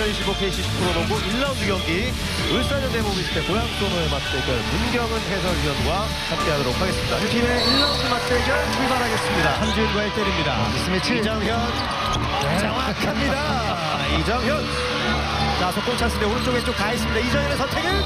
2024-2025 KCC 프로농구 1라운드 경기 울산현 대 모비스대 고양소노의 맞대결 문경은 해설위원과 함께하도록 하겠습니다. 두 팀의 1라운드 맞대결 출발하겠습니다. 한주인과 1대입니다. 스미치 이정현 정확합니다. 이정현 자 속공 찬스인데 오른쪽 왼쪽 다 있습니다. 이정현의 선택은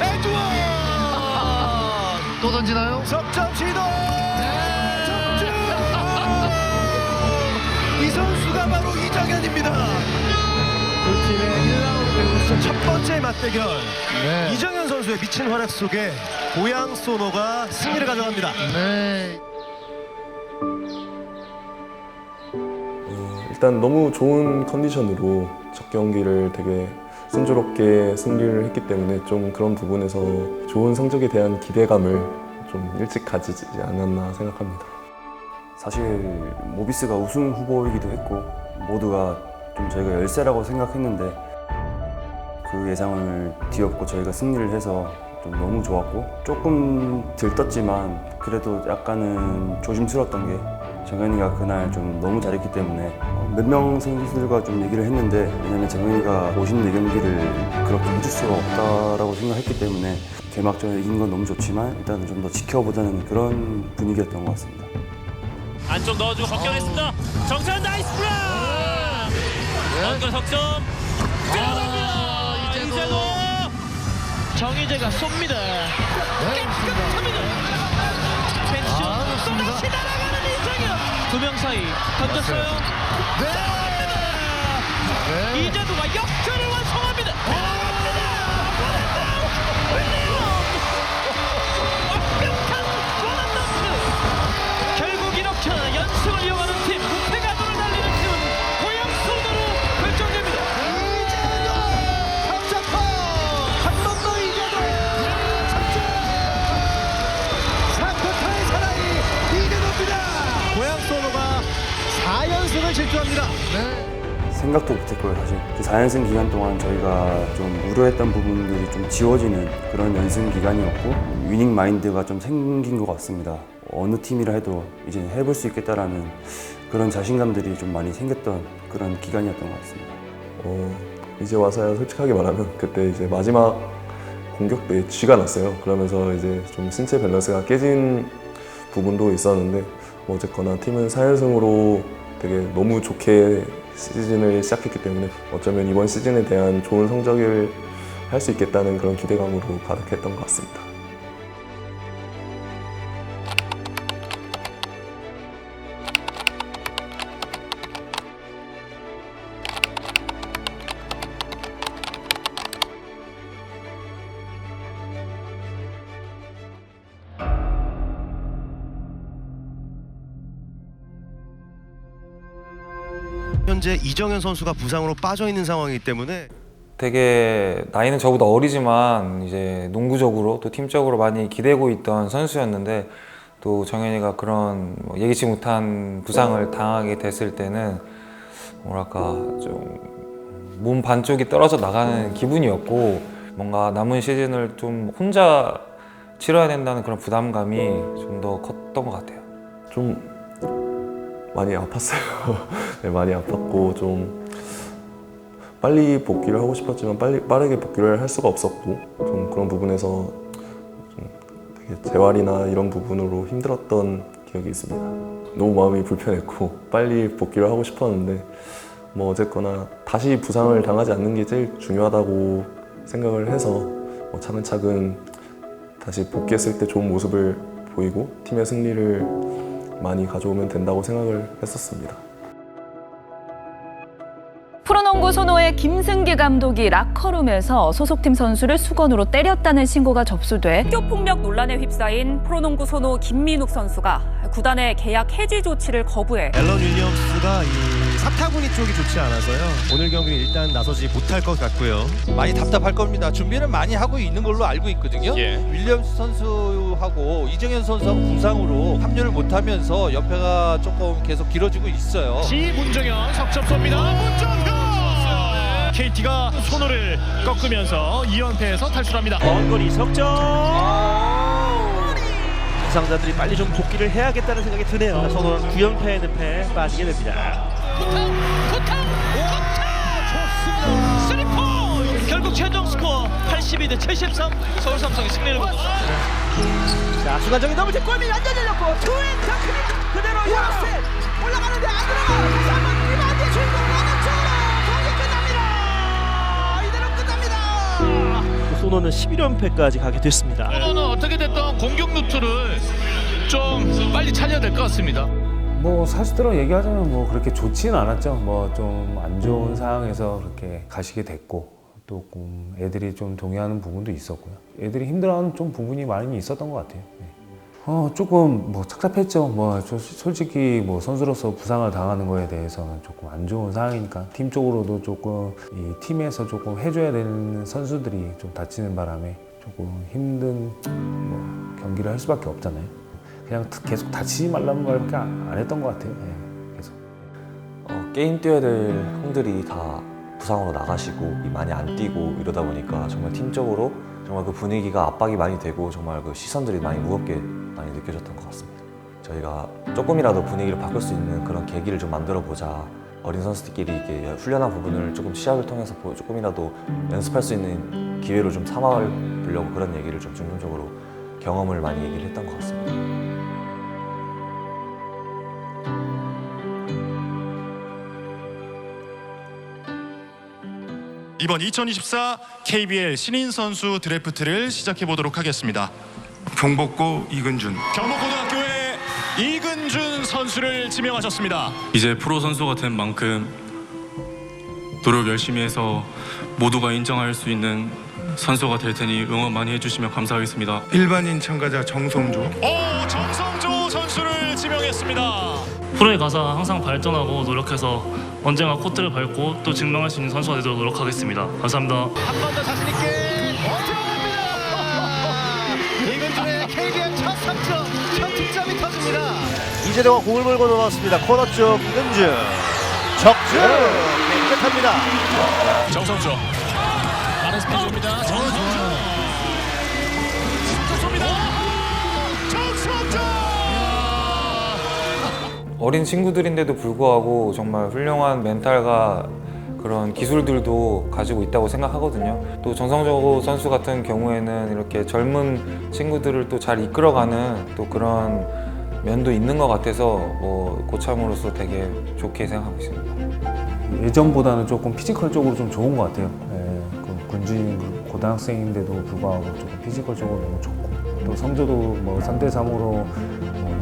에드원 또 던지나요? 석점 시도 이정현입니다 두 팀의 1라운드 첫 번째 맞대결 네. 이정현 선수의 미친 활약 속에 고양 소노가 승리를 가져갑니다 네. 어, 일단 너무 좋은 컨디션으로 첫 경기를 되게 순조롭게 승리를 했기 때문에 좀 그런 부분에서 좋은 성적에 대한 기대감을 좀 일찍 가지지 않았나 생각합니다. 사실 모비스가 우승 후보이기도 했고 모두가 좀 저희가 열세라고 생각했는데 그 예상을 뒤엎고 저희가 승리를 해서 좀 너무 좋았고 조금 들떴지만 그래도 약간은 조심스러웠던 게 정현이가 그날 좀 너무 잘했기 때문에 몇 명 선수들과 좀 얘기를 했는데 왜냐면 정현이가 54경기를 그렇게 해줄 수가 없다라고 생각했기 때문에 개막전에 이긴 건 너무 좋지만 일단은 좀 더 지켜보자는 그런 분위기였던 것 같습니다. 안쪽 넣어주고 걱정했습니다. 정찬 나이스 블락! 연결 석점 들어갑니다. 이재도. 이재도 정희재가 쏩니다. 깨끗합니다. 펜션 아, 좋습니다. 또다시 날아가는 이정현 두 명 사이 던졌어요. 네. 이재도가 역전을 완성 질주합니다. 생각도 못했고요 사실. 그 4연승 기간 동안 저희가 좀 우려했던 부분들이 좀 지워지는 그런 연승 기간이었고 위닝 마인드가 좀 생긴 것 같습니다. 어느 팀이라 해도 이제 해볼 수 있겠다라는 그런 자신감들이 좀 많이 생겼던 그런 기간이었던 것 같습니다. 어, 이제 와서야 솔직하게 말하면 그때 이제 마지막 공격 때 쥐가 났어요. 그러면서 이제 좀 신체 밸런스가 깨진 부분도 있었는데 뭐 어쨌거나 팀은 4연승으로 되게 너무 좋게 시즌을 시작했기 때문에 어쩌면 이번 시즌에 대한 좋은 성적을 할 수 있겠다는 그런 기대감으로 가득했던 것 같습니다. 현재 이정현 선수가 부상으로 빠져 있는 상황이기 때문에 되게 나이는 저보다 어리지만 이제 농구적으로 또 팀적으로 많이 기대고 있던 선수였는데 또 정현이가 그런 뭐 예기치 못한 부상을 당하게 됐을 때는 뭐랄까 좀 몸 반쪽이 떨어져 나가는 기분이었고 뭔가 남은 시즌을 좀 혼자 치러야 된다는 그런 부담감이 좀 더 컸던 것 같아요. 좀 많이 아팠어요. 네, 많이 아팠고 좀 빨리 복귀를 하고 싶었지만 빨리 빠르게 복귀를 할 수가 없었고 좀 그런 부분에서 좀 되게 재활이나 이런 부분으로 힘들었던 기억이 있습니다. 너무 마음이 불편했고 빨리 복귀를 하고 싶었는데 뭐 어쨌거나 다시 부상을 당하지 않는 게 제일 중요하다고 생각을 해서 뭐 차근차근 다시 복귀했을 때 좋은 모습을 보이고 팀의 승리를 많이 가져오면 된다고 생각을 했었습니다. 프로농구 소노의 김승기 감독이 라커룸에서 소속팀 선수를 수건으로 때렸다는 신고가 접수돼 학교 폭력 논란에 휩싸인 프로농구 소노 김민욱 선수가 구단의 계약 해지 조치를 거부해 앨런 윌리엄스가 이 사타구니 쪽이 좋지 않아서요 오늘 경기는 일단 나서지 못할 것 같고요 많이 답답할 겁니다. 준비는 많이 하고 있는 걸로 알고 있거든요. 예. 윌리엄스 선수하고 이정현 선수하고 부상으로 합류를 못하면서 연패가 조금 계속 길어지고 있어요. 시 문정현 석점 쏩니다. 문정현! KT가 손호를 꺾으면서 2연패에서 탈출합니다. 먼 거리 석점! 부상자들이 빨리 좀 복귀를 해야겠다는 생각이 드네요. 선호는 9연패의 늪에 빠지게 됩니다. 굿 좋습니다. 쓰리포 결국 최종 스코어 82 대 73 서울 삼성이 승리를 거뒀습니다. 자 순간적인 더블킥 골밑 완전 열렸고 투앤 타크니 그대로 열었을 올라가는데 안 들어가 다시 한번 리바운드 주인공 쪽으로 경기 끝납니다. 이대로 끝납니다. 소노는 11연패까지 가게 됐습니다. 소노는 어떻게 됐던 공격 루트를 좀 빨리 찾아야 될 것 같습니다. 뭐 사실대로 얘기하자면 뭐 그렇게 좋지는 않았죠. 뭐 좀 안 좋은 상황에서 그렇게 가시게 됐고 또 음, 애들이 좀 동의하는 부분도 있었고요. 애들이 힘들어하는 좀 부분이 많이 있었던 것 같아요. 네. 어 조금 뭐 착잡했죠. 뭐 저- 솔직히 뭐 선수로서 부상을 당하는 거에 대해서는 조금 안 좋은 상황이니까 팀 쪽으로도 조금 이 팀에서 조금 해줘야 되는 선수들이 좀 다치는 바람에 조금 힘든 뭐 경기를 할 수밖에 없잖아요. 그냥 계속 다치지 말라는 말밖에 안안 했던 것 같아요. 예, 계속. 어, 게임 뛰어야 될 형들이 다 부상으로 나가시고 많이 안 뛰고 이러다 보니까 정말 팀적으로 정말 그 분위기가 압박이 많이 되고 정말 그 시선들이 많이 무겁게 많이 느껴졌던 것 같습니다. 저희가 조금이라도 분위기를 바꿀 수 있는 그런 계기를 좀 만들어 보자. 어린 선수들끼리 이게 훈련한 부분을 조금 시합을 통해서 보- 조금이라도 연습할 수 있는 기회로 좀 삼아 보려고 그런 얘기를 좀 중점적으로 경험을 많이 얘기를 했던 것 같습니다. 이번 2024 KBL 신인 선수 드래프트를 시작해 보도록 하겠습니다. 경복고 이근준. 경북고등학교의 이근준 선수를 지명하셨습니다. 이제 프로 선수가 된 만큼 노력 열심히 해서 모두가 인정할 수 있는 선수가 될 테니 응원 많이 해주시면 감사하겠습니다. 일반인 참가자 정성조. 오 정성조 선수를 지명했습니다. 프로에 가서 항상 발전하고 노력해서 언젠가 코트를 밟고 또 증명할 수 있는 선수가 되도록 노력하겠습니다. 감사합니다. 한 번 더 자신 있게 들어갑니다. 이근준의 KBL 첫 3점, 첫 득점이 터집니다. 이재동가 공을 몰고 넘어왔습니다. 코너 쪽 이근준. 적중 깨끗합니다. 정성조 빠른 스피드입니다. 정성조 쏩니다. 어린 친구들인데도 불구하고 정말 훌륭한 멘탈과 그런 기술들도 가지고 있다고 생각하거든요. 또 정성조 선수 같은 경우에는 이렇게 젊은 친구들을 또 잘 이끌어가는 또 그런 면도 있는 것 같아서 뭐 고참으로서 되게 좋게 생각하고 있습니다. 예전보다는 조금 피지컬 쪽으로 좀 좋은 것 같아요. 예, 그 군주인 그 고등학생인데도 불구하고 조금 피지컬 쪽으로 너무 좋고 또 성조도 뭐 3대 3으로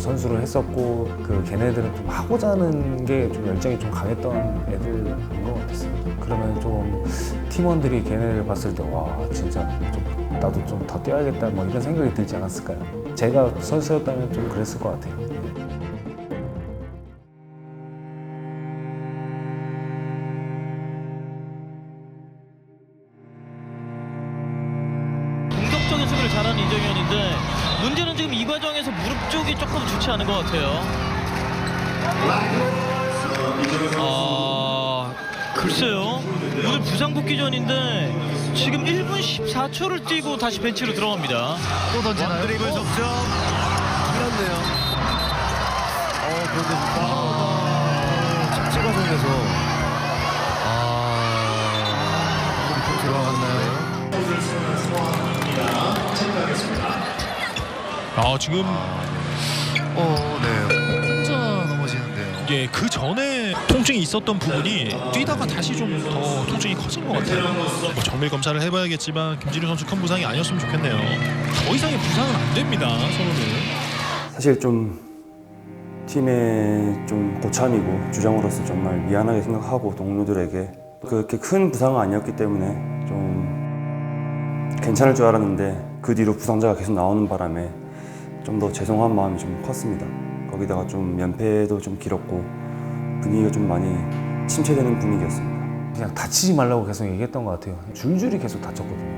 선수를 했었고 그 걔네들은 좀 하고자 하는 게 좀 열정이 좀 강했던 애들인 것 같았어요. 그러면 좀 팀원들이 걔네를 봤을 때 와 진짜 좀 나도 좀 더 뛰어야겠다 뭐 이런 생각이 들지 않았을까요? 제가 선수였다면 좀 그랬을 것 같아요. 공격적인 수비를 잘하는 이정현인데 문제는 지금 이 과정에서 무릎 쪽이 조금 좋지 않은 것 같아요. 아 글쎄요 오늘 부상 복귀 전인데 지금 1분 14초를 뛰고 다시 벤치로 들어갑니다. 또 던지나요? 드리블 석점. 그렇네요. 어, 그런데 아 지금 어, 네. 혼자 넘어지는데요. 예, 그 전에 통증이 있었던 부분이 뛰다가 다시 좀 더 통증이 커진 것 같아요. 뭐 정밀 검사를 해봐야겠지만 김진우 선수 큰 부상이 아니었으면 좋겠네요. 더 이상의 부상은 안 됩니다, 선호는. 사실 좀 팀의 좀 고참이고 주장으로서 정말 미안하게 생각하고 동료들에게 그렇게 큰 부상은 아니었기 때문에 좀 괜찮을 줄 알았는데 그 뒤로 부상자가 계속 나오는 바람에 좀 더 죄송한 마음이 좀 컸습니다. 거기다가 좀 연패도 좀 길었고 분위기가 좀 많이 침체되는 분위기였습니다. 그냥 다치지 말라고 계속 얘기했던 것 같아요. 줄줄이 계속 다쳤거든요.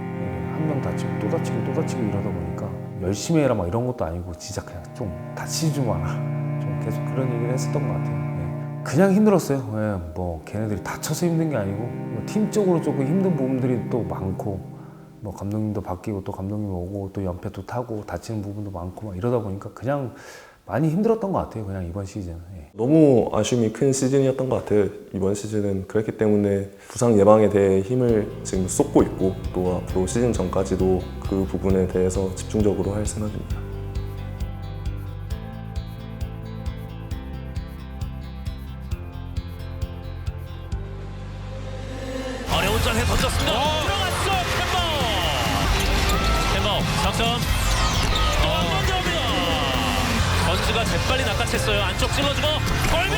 한 명 다치고 또 다치고 또 다치고 이러다 보니까 열심히 해라 막 이런 것도 아니고 진짜 그냥 좀 다치지 좀 마라. 좀 계속 그런 얘기를 했었던 것 같아요. 예. 그냥 힘들었어요. 예, 뭐 걔네들이 다쳐서 힘든 게 아니고 뭐 팀적으로 조금 힘든 부분들이 또 많고 뭐 감독님도 바뀌고 또 감독님 오고 또 연패도 타고 다치는 부분도 많고 막 이러다 보니까 그냥 많이 힘들었던 것 같아요. 그냥 이번 시즌. 예. 너무 아쉬움이 큰 시즌이었던 것 같아요. 이번 시즌은 그렇기 때문에 부상 예방에 대해 힘을 지금 쏟고 있고 또 앞으로 시즌 전까지도 그 부분에 대해서 집중적으로 할 생각입니다. 어려운 장에 던졌습니다. 석점. 어. 번즈가 재빨리 낚아챘어요. 안쪽 찔러주고 골밑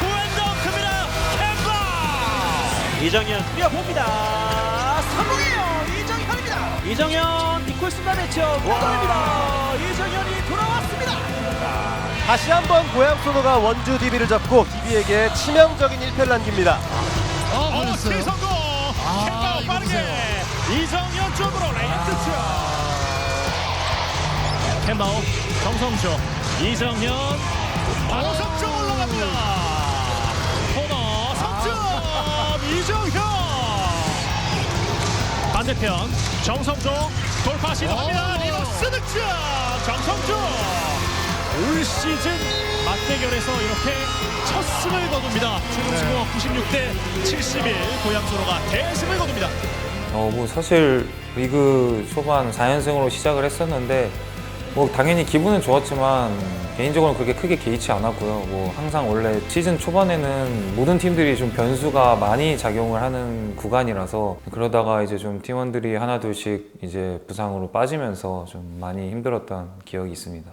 투앤덩크입니다. 캔버. 이정현 뛰어봅니다. 성공해요. 이정현입니다. 이정현 니콜 순간했죠. 골입니다. 이정현이 돌아왔습니다. 다시 한번 고양 소노가 원주 DB를 잡고 DB에게 치명적인 1패를 남깁니다. 어, 버렸어요. 성공. 아, 빠르게 이정현 쪽으로 레이트 슛. 캔바오 정성조 이정현 바로 석점 올라갑니다. 코너 석점 이정현 반대편 정성조 돌파 시도합니다. 리버스 득점 정성조 올 시즌 맞대결에서 이렇게 첫 승을 거둡니다. 최종 스코어 96대 71 고양소로가 대승을 거둡니다. 어, 뭐 사실 리그 초반 4연승으로 시작을 했었는데 뭐 당연히 기분은 좋았지만 개인적으로 그렇게 크게 개의치 않았고요. 뭐 항상 원래 시즌 초반에는 모든 팀들이 좀 변수가 많이 작용을 하는 구간이라서 그러다가 이제 좀 팀원들이 하나 둘씩 이제 부상으로 빠지면서 좀 많이 힘들었던 기억이 있습니다.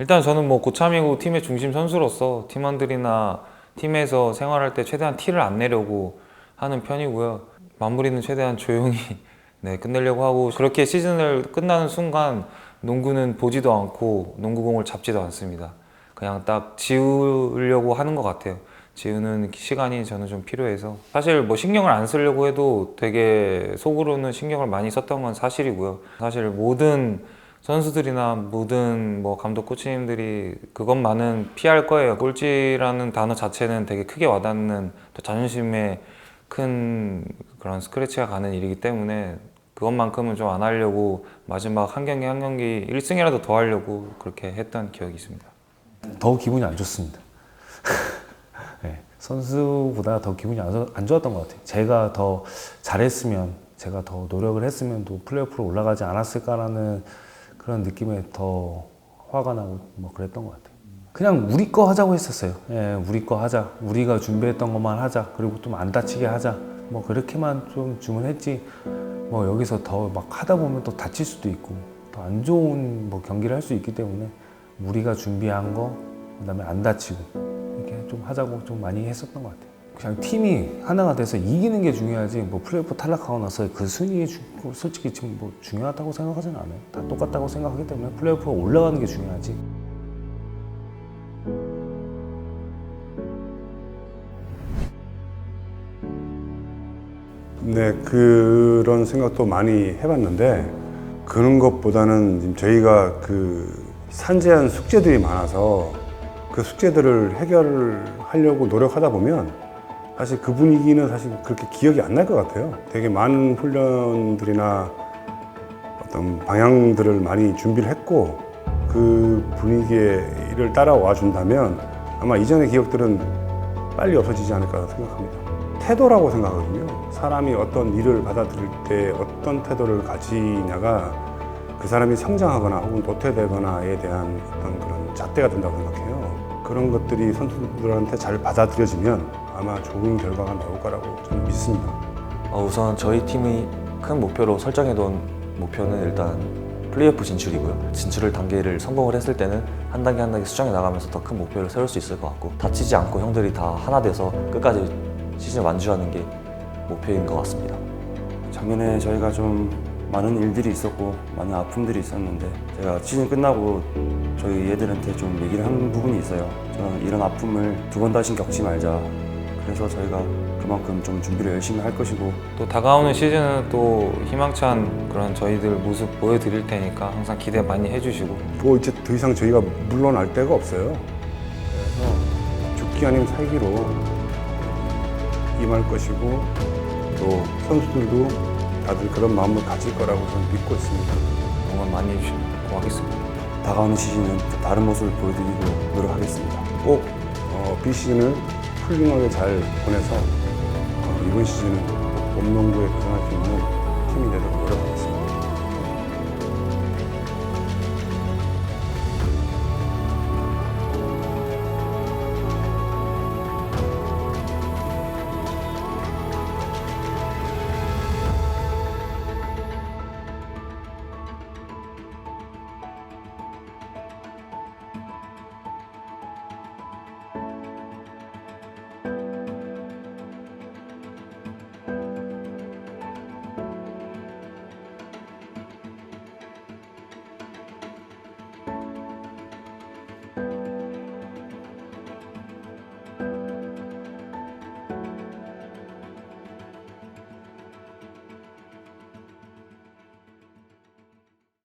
일단 저는 뭐 고참이고 팀의 중심 선수로서 팀원들이나 팀에서 생활할 때 최대한 티를 안 내려고 하는 편이고요. 마무리는 최대한 조용히 네, 끝내려고 하고 그렇게 시즌을 끝나는 순간 농구는 보지도 않고 농구공을 잡지도 않습니다. 그냥 딱 지우려고 하는 것 같아요. 지우는 시간이 저는 좀 필요해서 사실 뭐 신경을 안 쓰려고 해도 되게 속으로는 신경을 많이 썼던 건 사실이고요. 사실 모든 선수들이나 모든 뭐 감독 코치님들이 그것만은 피할 거예요. 꼴찌라는 단어 자체는 되게 크게 와닿는 또 자존심에 큰 그런 스크래치가 가는 일이기 때문에 그것만큼은 좀 안 하려고 마지막 한 경기 한 경기 1승이라도 더 하려고 그렇게 했던 기억이 있습니다. 더 기분이 안 좋습니다. 네, 선수보다 더 기분이 안, 좋았던 것 같아요. 제가 더 잘했으면, 제가 더 노력을 했으면 또 플레이오프로 올라가지 않았을까라는 그런 느낌에 더 화가 나고 뭐 그랬던 것 같아요. 그냥 우리 거 하자고 했었어요. 예, 우리 거 하자. 우리가 준비했던 것만 하자. 그리고 좀 안 다치게 하자. 뭐 그렇게만 좀 주문했지. 뭐 여기서 더 막 하다 보면 또 다칠 수도 있고 또 안 좋은 뭐 경기를 할 수 있기 때문에 우리가 준비한 거 그다음에 안 다치고 이렇게 좀 하자고 좀 많이 했었던 것 같아요. 그냥 팀이 하나가 돼서 이기는 게 중요하지 뭐 플레이오프 탈락하고 나서 그 순위 주- 솔직히 지금 뭐 중요하다고 생각하지는 않아요. 다 똑같다고 생각하기 때문에 플레이오프 올라가는 게 중요하지. 네, 그런 생각도 많이 해봤는데 그런 것보다는 저희가 그 산재한 숙제들이 많아서 그 숙제들을 해결하려고 노력하다 보면 사실 그 분위기는 사실 그렇게 기억이 안 날 것 같아요. 되게 많은 훈련들이나 어떤 방향들을 많이 준비를 했고 그 분위기를 따라와 준다면 아마 이전의 기억들은 빨리 없어지지 않을까 생각합니다. 태도라고 생각하거든요. 사람이 어떤 일을 받아들일 때 어떤 태도를 가지냐가 그 사람이 성장하거나 혹은 도태되거나에 대한 어떤 그런 잣대가 된다고 생각해요. 그런 것들이 선수들한테 잘 받아들여지면 아마 좋은 결과가 나올 거라고 저는 믿습니다. 어, 우선 저희 팀이 큰 목표로 설정해둔 목표는 일단 플레이오프 진출이고요. 진출을 단계를 성공을 했을 때는 한 단계 한 단계 수정해 나가면서 더 큰 목표를 세울 수 있을 것 같고 다치지 않고 형들이 다 하나 돼서 끝까지 시즌 완주하는 게 목표인 것 같습니다. 작년에 저희가 좀 많은 일들이 있었고 많은 아픔들이 있었는데 제가 시즌 끝나고 저희 애들한테 좀 얘기를 한 부분이 있어요. 저는 이런 아픔을 두 번 다시 겪지 말자. 그래서 저희가 그만큼 좀 준비를 열심히 할 것이고 또 다가오는 시즌은 또 희망찬 그런 저희들 모습 보여드릴 테니까 항상 기대 많이 해주시고 뭐 이제 더 이상 저희가 물러날 데가 없어요. 그래서 죽기 아니면 살기로 임할 것이고 또 선수들도 다들 그런 마음을 가질 거라고 저는 믿고 있습니다. 응원 많이 해주시면 고맙겠습니다. 다가오는 시즌은 좀 다른 모습을 보여드리고 노력하겠습니다. 꼭 어, 비시즌을 훌륭하게 잘 보내서 어, 이번 시즌은 꼭 봄농구에 도전할 수 있는 팀이 되도록 노력하겠습니다.